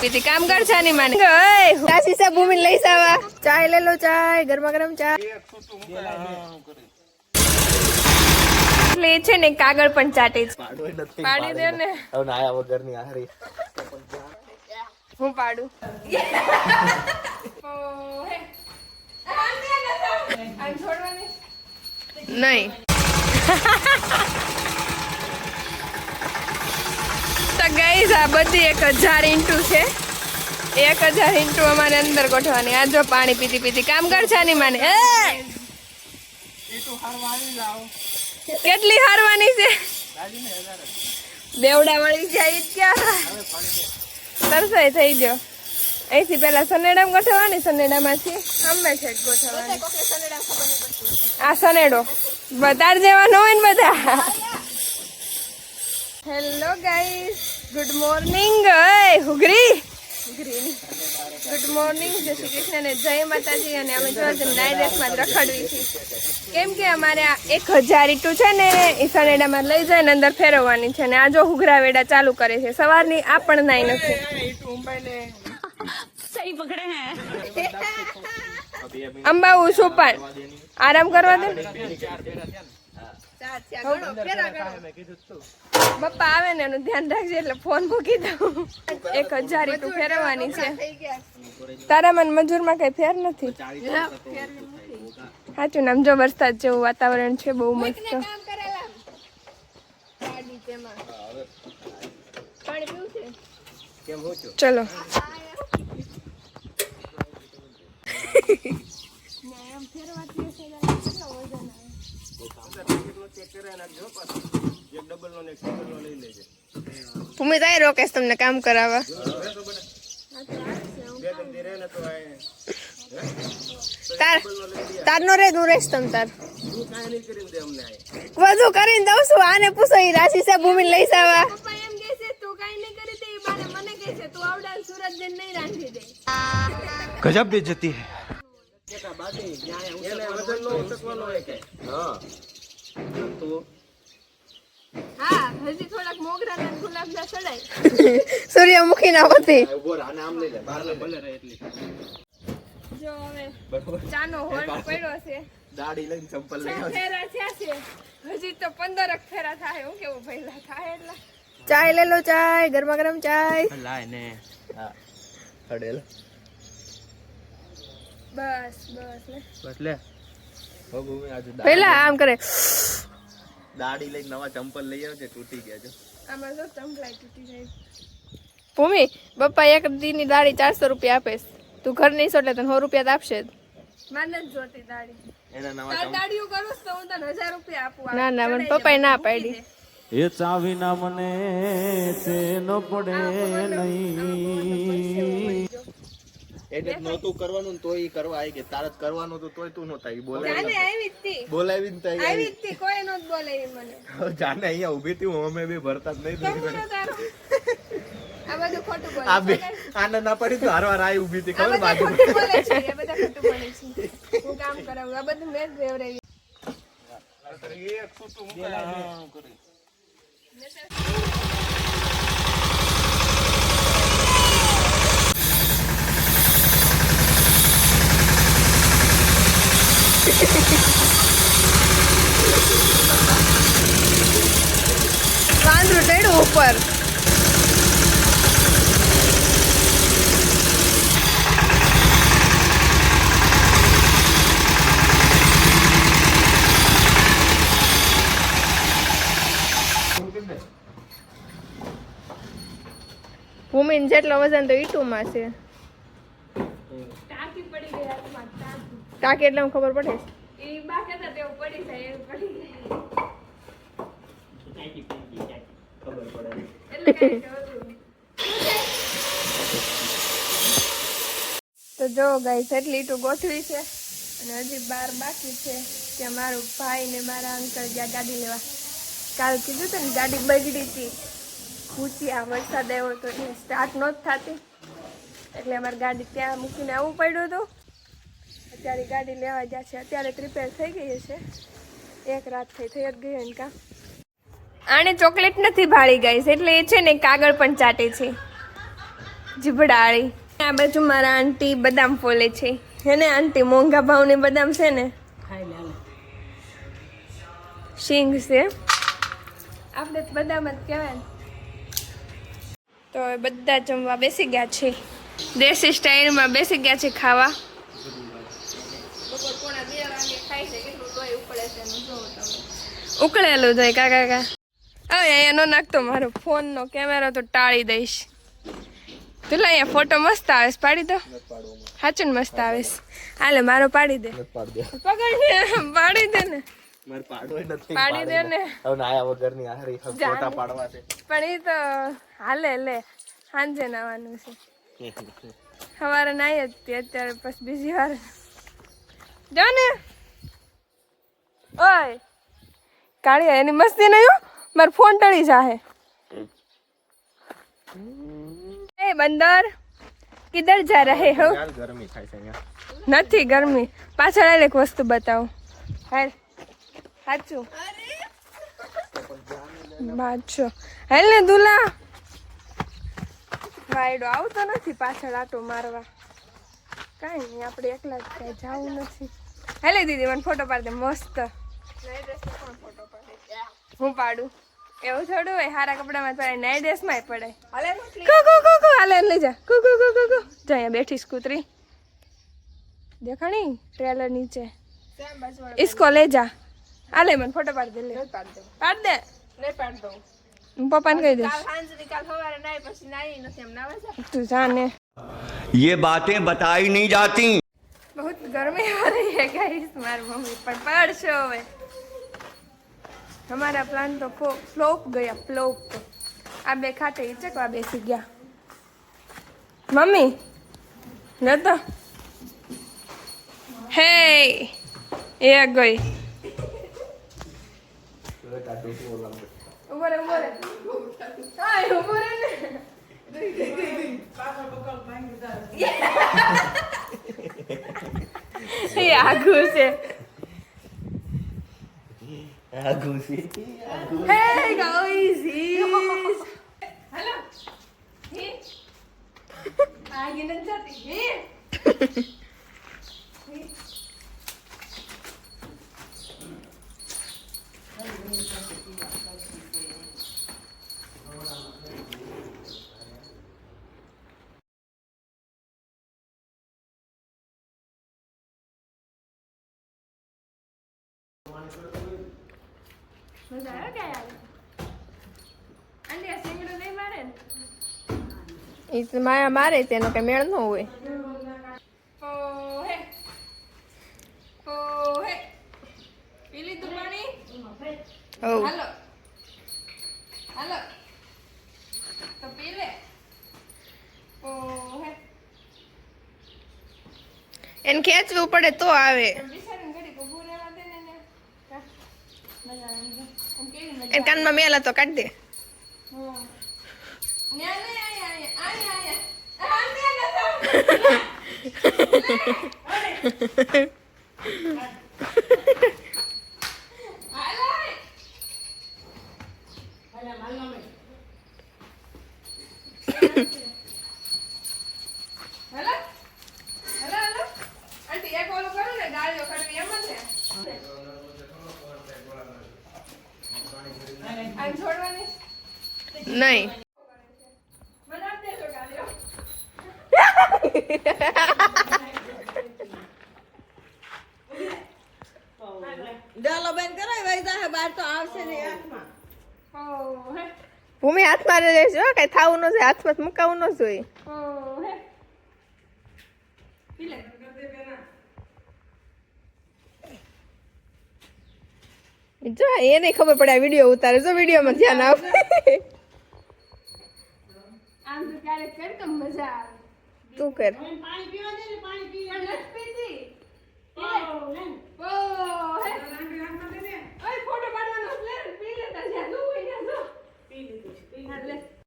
બીજી કામ કર છે ની માને. ગઈ. કાશી સે ભૂમિ લઈ સાવા ચાય લે લો ચાય. ગરમા ગરમ ચા એટલે એ છે ને કાગળ પણ ચાટે છે. પાડી દે ને. હવે નાયા વગરની આહરી હું પાડું? નહીં. તો આ બધી એક હજાર ઇન્ટુ છે. એક હજાર ઇન્ટુ અમારે અંદર ગોઠવાની. આ જો પાણી પીતી પીતી કામ કરશે ની માને. કેટલી હારવાની છે? દેવડા વળી જાય ક્યાં? તરસાઈ થઈ ગયો. અહીંથી પેલા સનેડામાં ગોઠવવાની, સનેડામાંથી અમે છે ગોઠવવાની. આ સનેડો. બતાર જેવાનો હોય ને બધા. હેલો ગાઈસ ગુડ મોર્નિંગ હુગરી ગુડ મોર્નિંગ જય શ્રી કૃષ્ણ અને જય માતાજી. અને અમે જો નાઈ ડ્રેસમાં જ રખડવી છીએ કેમ કે અમારે આ એક હજાર ઈટુ છે ને ઈસાનેડામાં લઈ જાય ને અંદર ફેરવવાની છે ને આ જો હુગરા વેડા ચાલુ કરે છે. સવારની આ પણ નાઈ નથી. અંબાવું શું પણ આરામ કરવા દે. બપ્પા આવે ને એનું ધ્યાન રાખજે એટલે ફોન મૂકી દઉં. એક હજાર તું ફેરવવાની છે. તારા મન મજૂરમાં કઈ ફેર નથી? સાચું નામ જો વરસાદ જેવું વાતાવરણ છે બહુ મસ્ત. ચલો. ભૂમિ તાય રોકેશ તમને કામ કરાવવા. તાર તાર નો રે હું રહીશ તમ તાર. બધું કરીને દઉં છું આને પૂછો ઈ રાશિ છે ભૂમિ લઈ સૂર્યમુખી ના પતિ ચાનો હોલ પડ્યો છે હજી તો 15 ફેરા થાય હું કેવું ભઈલા થાય એટલે ચાય લે લો ચાય, ગરમા ગરમ ચાય. ને. હા હડેલો બસ લે. પેલા આમ કરે. દાડી લઈ નવા ચંપલ લઈ આવજે તૂટી ગયા છે આમાં જો ચંપલાઈ તૂટી જાય. ભૂમિ બપ્પા એક દીની દાડી ચારસો રૂપિયા આપે તું ઘર નહીં છો એટલે તને સો રૂપિયા આપશે મને જ જોતી દાડી આપું. ના ના પપ્પાએ ના પાડી. ચાવી ના મને તેનો પડે નહીં એડિટ નહોતું કરવાનું ને તોય કરવા આવી કે તારે જ કરવાનું તો તોય તું નહોતા. બોલાવી જાને આવી હતી બોલાવી ને તઈ આવી હતી કોઈ નહોત બોલાવી મને. જાને અહીંયા ઊભી હતી હું અમે બે ભરતા જ નહીં તો આ બધું ખોટું બોલે આ બે. આને ના પડી તો હારવાર આઈ ઊભી હતી ખબર બાજુ બોલે છે આ બધા ખોટું બોલે છે. હું કામ કરાવું? આ બધું મેં જ વેવડાવી વાંદરું ચડ્યું ઉપર. ભૂમિન જેટલો વજન તો ઈટુમાં છે ટાંકી પડી ગઈ હાથમાં ટાંકી એટલે હું ખબર પડે? એ બા કહેતા તેવું પડી જાય એવું પડી જાય. એટલે કાંઈ તો જો ગાઈસ એટલી તો ગોઠવી છે અને હજી બાર બાકી છે ત્યાં મારું ભાઈ ને મારા અંકલ ગયા ગાડી લેવા. કાલ કીધું હતું ને ગાડી બગડી હતી. ઊંચી આ વરસાદ આવ્યો તો એ સ્ટાર્ટ નહોતી થતી. એટલે અમારે ગાડી ત્યાં મૂકીને આવવું પડ્યું હતું. અત્યારે ગાડી લેવા ગયા છે. અત્યારે પ્રિપેર થઈ ગઈ છે. એક રાત થઈ થઈ જ ગઈ હોય ને આને ચોકલેટ નથી ભાળી ગઈ છે એટલે એ છે ને કાગળ પણ ચાટે છે. જીભડાળી. આ બાજુ મારા આંટી બદામ ફોલે છે. હે ને આંટી મોંઘા ભાવની બદામ છે ને? શીંગ છે. આપણે તો બદામ જ કહેવાય. તો બધા જમવા બેસી ગયા છે. દેશી સ્ટાઇલમાં બેસી ગયા છે ખાવા બપોર પોણા બે વાગે ખાઈ છે કેટલું લોહી ઉકળે છે એનું જોવો તમે ઉકળેલું કાકા કાકા હવે એનો નાખતો મારો ફોનનો કેમેરો તો ટાળી દઈશ. પેલા અહીંયા ફોટો મસ્ત આવે પાડી દો. સાચું મસ્ત આવે હાલે મારો પાડી દે. પાડ પકડ ને પાડી દે ને. મારે પાડવો નથી પાડી દે ને. હવે નાયા વગરની હારી ફોટા પાડવા છે. પણ એ તો હાલે લે. સાંજે નાવાનું છે. સવારે નાઈ જ અત્યારે પછી બીજી વાર. જો ને ઓય કાળિયા એની મસ્તી નહીં મારો ફોન ટળી જાહે. એ બંદર કિધર જા રહે હો? ગરમી થાય છે અહીંયા. નથી ગરમી. પાછળ આલે એક વસ્તુ બતાવું. હાલ સાચું બાચો હાલ ને દુલા. વાયડો આવતો નથી પાછળ આટો મારવા. કાંઈ નહીં આપણે એકલા જ કાંઈ જવું નથી. હાલે દીદી મને ફોટો પાડી દે મસ્ત. હું પાડું એવું થોડું હોય સારા કપડામાં પડે નાઈ ડ્રેસમાં પડે કુ કુ કુ કુ હાલે એને લઈ જા કુ કુ કુ કુ કુ જા અહીંયા બેઠી સ્કૂતરી દેખાણી ટ્રેલર નીચે इसको ले જા આલે મને ફોટો પાડ દે લે પાડ દે પાડ દે નહીં પાડ દઉં હું પપ્પાને કહી દઈશ તું જા ને ये बातें बताई नहीं जाती बहुत गर्मी हो रही है गाइस मारी मम्मी पर पड़शो હવે અમારા પ્લાન તો ફ્લોપ ગયા, ફ્લોપ. આ બે ખાતે ચકવા બેસી ગયા. મમ્મી ન તો હે એ ગઈ. ઊભો એ આઘું છે. Agusi. Agusi. Hey, Agusi. Hello. Hey. ಆಗಿನಂತ Thank ah, you. મજા આવે કે યાર આંટી આ સિંગડો નહીં મારે ને? એ તો માયા મારે તેનો કઈ મેળ ન હોય. હાલો. હાલો. તો પી લે. એને ખેંચવું પડે તો આવે બિચારીને ઘડીક ઊભું રહેવા દે ને એને. કા? મજા આવે છે. આમ કેવી મજા એને કાનમાં મેલા તો કાઢ દે હમ. ન્યા નહીં, આયા, આયા, આયા, આયા. આ ન્યા નતો. હાલ, હાલ. હાલો. હાલો, હાલો. આંટી, એક ઓલું કરું ને, ગાળીઓ કાઢવી એમ જ ને? આમ છોડવાની? નહીં મને આપી દેજો ગાળીઓ. ડાલો બેન કરાય વૈદા હે બાર તો આવશે ને હાથમાં ઓહ, હે. ભૂમિ હાથમાં રહેશે હો કઈ થવું ન જોઈએ હાથમાં મુકાવું ન જોઈએ. જો એને ખબર પડે આ વીડિયો ઉતારે જો વિડીયોમાં ધ્યાન આપ. આમ તો ક્યારેક કર તો મજા આવે. તું કર. પાણી પીવા દે ને પાણી પી નથી પીતી. પી ફોટો પાડવાનો. પી લેતા જ્યાં. જોવું હોય ત્યાં જો. પી લે.